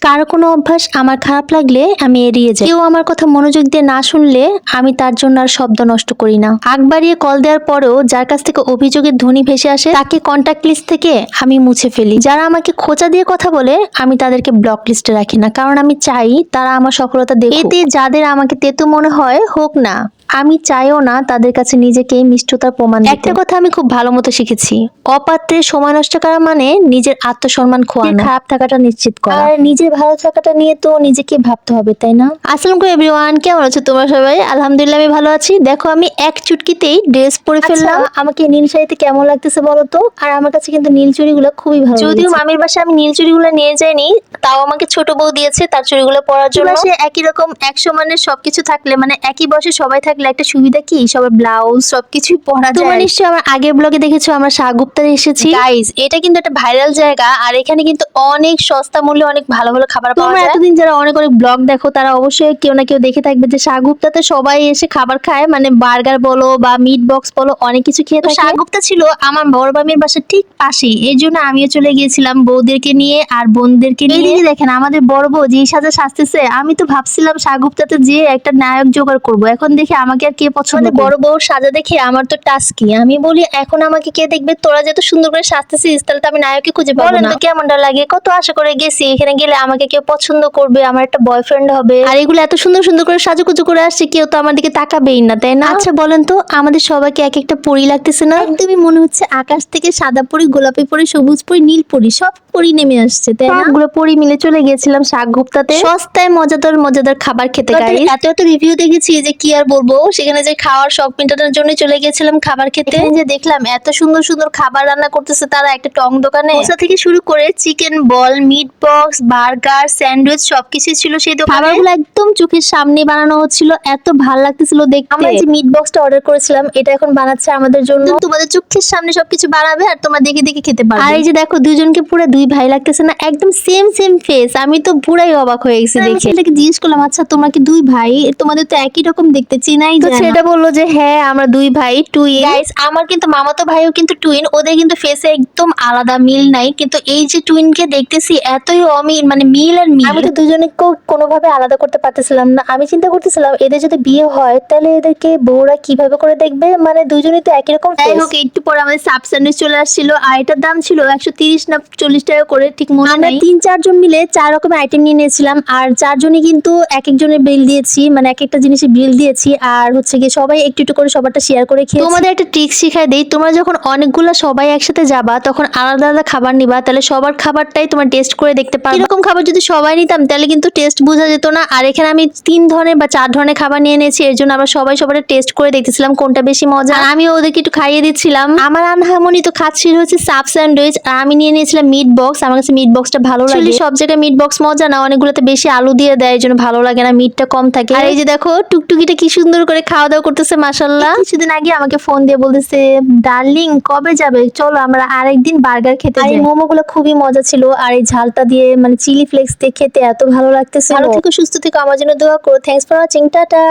কারও কোনো অভ্যাস আমার খারাপ লাগলে আমি এড়িয়ে যাই। কেউ আমার কথা মনোযোগ দিয়ে না শুনলে আমি তার জন্য আর শব্দ নষ্ট করি না। আগ বাড়িয়ে কল দেওয়ার পরেও যার কাছ থেকে অভিযোগের ধ্বনি ভেসে আসে তাকে কন্ট্যাক্ট লিস্ট থেকে আমি মুছে ফেলি। যারা আমাকে খোঁচা দিয়ে কথা বলে আমি তাদেরকে ব্লক লিস্টে রাখি না কারণ আমি চাই তারা আমার সফলতা দেখুক। এতে যাদের আমাকে তেতো মনে হয় হোক না আমি চাইও না তাদের কাছে নিজেকে মিষ্টতার প্রমাণ একটা কথা আমি খুব ভালো মতো শিখেছি অপাত্রে সময় নষ্ট করা মানে নিজের আত্মসম্মান খোয়ানো। খারাপ থাকাটা নিশ্চিত করা। আর নিজের ভালো থাকাটা নিয়ে তো নিজেকে ভাবতে হবে তাই না? আসসালামু এভরিওয়ান কেমন আছো তোমরা সবাই? আলহামদুলিল্লাহ আমি ভালো আছি। দেখো আমি এক চুটকিতেই ড্রেস পরে ফেললাম। আমাকে নীল শাড়িতে কেমন লাগতেছে বলো তো? আর আমার কাছে কিন্তু নীল চুড়িগুলো খুবই ভালো যদিও মামির বাসায় আমি নীল চুড়িগুলো নিয়ে যাইনি তাও আমাকে ছোট বউ দিয়েছে তার চুড়িগুলো পরার জন্য। সে একই রকম একশো মানের সবকিছু থাকলে মানে একই বয়সে সবাই থাকলে একটা সুবিধা কি? সবার ব্লাউজ সবকিছুই পরা যায়। তোমরা নিশ্চয়ই আমার আগের ব্লগে দেখেছ আমরা শাহগুপ্তারে এসেছি। গাইস এটা কিন্তু একটা ভাইরাল জায়গা আর এখানে কিন্তু অনেক সস্তা মূল্যে অনেক ভালো ভালো খাবার পাওয়া যায়। এতদিন যারা অনেক অনেক ব্লগ দেখো তারা অবশ্যই কেউ না কেউ দেখে থাকবে যে শাহগুপ্তাতে সবাই এসে খাবার খায়। মানে বার্গার বলো বা মিট বক্স বলো অনেক কিছু খেয়ে থাকে। শাহগুপ্তা ছিল আমার বড় মামির বাসার ঠিক পাশেই। এই জন্য আমিও চলে গিয়েছিলাম বউদেরকে নিয়ে আর বোনদেরকে নিয়ে। দেখেন আমাদের বড় বউ যে সাজা সাজতেছে আমি তো ভাবছিলাম শাহগুপ্তাতে যে একটা নায়ক জোগাড় করব। এখন দেখে আমাকে আর কে পছন্দ বড় বউর সাজা দেখে আমার তো টাস্কি। আমি বলি এখন আমাকে কে দেখবে? তোরা যত সুন্দর করে সাজতেছিস তাহলে তো আমি নায়ককে খুঁজে পাবো না। কেমনটা লাগে? কত আশা করে গেছি এখানে গেলে আমাকে কেউ পছন্দ করবে আমার একটা বয়ফ্রেন্ড হবে। আর এগুলো এত সুন্দর সুন্দর করে সাজুগুজু করে আসছে কেউ তো আমার দিকে তাকাবেই না তাই না? আচ্ছা বলেন তো আমাদের সবাইকে এক একটা পরি লাগতেছে না? একদমই মনে হচ্ছে আকাশ থেকে সাদা পরি গোলাপি পরি সবুজ পরি নীল পরি সব পরি নেমে আসছে তাই না? সবগুলো পরি মিলে চলে গিয়েছিলাম শাক গুপ্তাতে সস্তায় মজাদার মজাদার খাবার খেতে গাইস এত এত রিভিউ দেখেছি যে কি আর বলব? সেখানে যে খাওয়ার শখ মেটানোর জন্য চলে গেছিলাম খাবার খেতে। যে দেখলাম এত সুন্দর সুন্দর খাবার রান্না করতেছে তারা একটা টং দোকানে। থেকে শুরু করে chicken ball meat box burger sandwich সবকিছু ছিল সেই দোকানে। খাবারগুলো একদম চোখের সামনে বানানো হচ্ছিল এত ভালো লাগতেছিল দেখতে। আমরা যে মিট বক্সটা অর্ডার করেছিলাম এটা এখন বানাচ্ছে আমাদের জন্য। তোমাদের চোখের সামনে সবকিছু বানাবে আর তোমরা দেখে দেখে খেতে পারবে। আর এই যে দেখো দুজনকে পুরো দুই ভাই লাগতেছে না একদম সেম সেম ফেস আমি তো পুরাই অবাক হয়ে গেছি দেখে। এটাকে জিজ্ঞেস করলাম আচ্ছা তোমরা কি দুই ভাই? তোমাদের তো একই রকম দেখতে চেনাই যায় সেটা বলল যে হ্যাঁ আমরা দুই ভাই টুইন গাইস আমার কিন্তু মামাতো ভাইও কিন্তু টুইন ওদের কিন্তু ফেসে একদম আলাদা মিল নাই। কিন্তু এই যে টুইনকে দেখতেছি এতই অমিল মানে মিল আর মিল। আমি তো দুজনে কোনোভাবে আলাদা করতে পারতেছিলাম না। আমি চিন্তা করতেছিলাম এদের যদি বিয়ে হয় তাহলে এদেরকে বউরা কীভাবে করে দেখবে? মানে দুজনেই তো একই রকম যাই হোক একটু পরে আমাদের সাব স্যান্ডউইচ চলে আসছিল। আর এটার দাম ছিল একশো তিরিশ না চল্লিশ টাকা করে ঠিক মনে নাই। তিন চারজন মিলে চার রকমের আইটেম নিয়ে নিয়েছিলাম। আর চারজনই কিন্তু এক একজনের বিল দিয়েছি মানে এক একটা জিনিসের বিল দিয়েছি। আর হচ্ছে গিয়ে সবাই একটু একটু করে সবারটা শেয়ার করে খেয়ে তোমাদের একটা ট্রিক শিখাই দেই। তোমরা যখন অনেকগুলো সবাই একসাথে যাবা তখন আলাদা আলাদা খাবার নিবা তাহলে সবার খাবারটাই তোমার টেস্ট করে দেখতে পারবে। এরকম খাবার যদি সবাই নিতাম তাহলে কিন্তু টেস্ট বোঝা যেত না। আর এখানে আমি তিন ধরনের বা চার ধরনের খাবার নিয়ে নিয়েছি এর জন্য আমরা সবাই সবার টেস্ট করে দেখতেছিলাম কোনটা বেশি মজা। আর আমি ওদেরকে একটু খাইয়ে দিচ্ছিলাম। আমার আনহামনি তো খাচ্ছিল হচ্ছে সাব স্যান্ডউইচ আর আমি নিয়ে নিয়েছিলাম মিট বক্স আমার কাছে মিট বক্সটা ভালো লাগে। সব জায়গায় মিট বক্স মজা না অনেকগুলোতে বেশি আলু দিয়ে দেয় এই জন্য ভালো লাগে না মিটটা কম থাকে। আর এই যে দেখো টুকটুকিটা কি সুন্দর করে খাওয়া দাওয়া করতেছে মাসাল্লাহ কিছুদিন আগে আমাকে ফোন দিয়ে বলতেছে ডার্লিং কবে যাবে? চলো আমরা আরেকদিন বার্গার খেতে যাই। মোমো গুলো খুবই মজা ছিল আর এই ঝালটা দিয়ে মানে চিলি ফ্লেক্স দিয়ে খেতে এত ভালো লাগতেছে। ভালো থেকে সুস্থ থেকে আমার জন্য দোয়া করো। Thanks for watching tata.